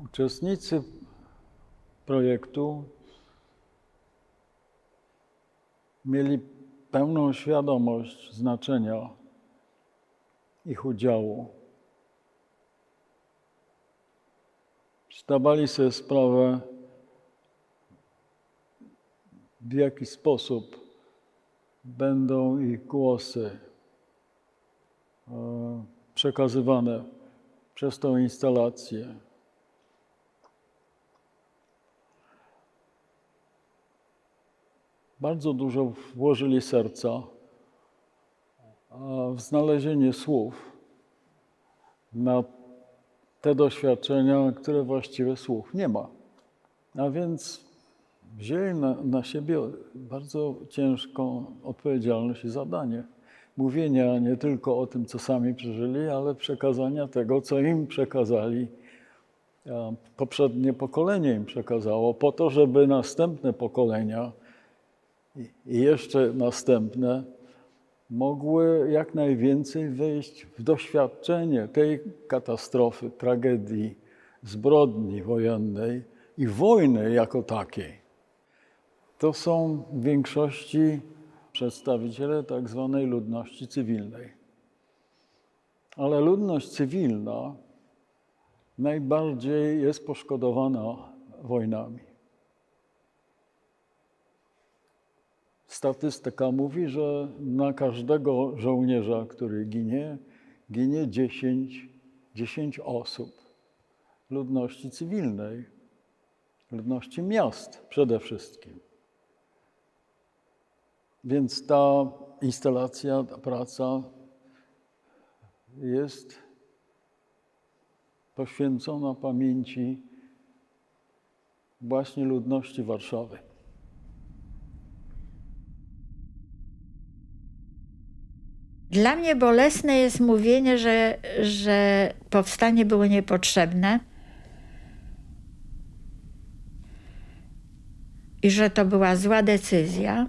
Uczestnicy projektu mieli pełną świadomość znaczenia ich udziału. Zdawali sobie sprawę, w jaki sposób będą ich głosy e, przekazywane przez tą instalację. Bardzo dużo włożyli serca w znalezienie słów na te doświadczenia, które właściwie słów nie ma. A więc wzięli na, na siebie bardzo ciężką odpowiedzialność i zadanie mówienia nie tylko o tym, co sami przeżyli, ale przekazania tego, co im przekazali, poprzednie pokolenie im przekazało, po to, żeby następne pokolenia i jeszcze następne mogły jak najwięcej wejść w doświadczenie tej katastrofy, tragedii, zbrodni wojennej i wojny jako takiej. To są w większości przedstawiciele tak zwanej ludności cywilnej. Ale ludność cywilna najbardziej jest poszkodowana wojnami. Statystyka mówi, że na każdego żołnierza, który ginie, ginie 10, 10 osób ludności cywilnej, ludności miast przede wszystkim. Więc ta instalacja, ta praca jest poświęcona pamięci właśnie ludności Warszawy. Dla mnie bolesne jest mówienie, że, że powstanie było niepotrzebne i że to była zła decyzja.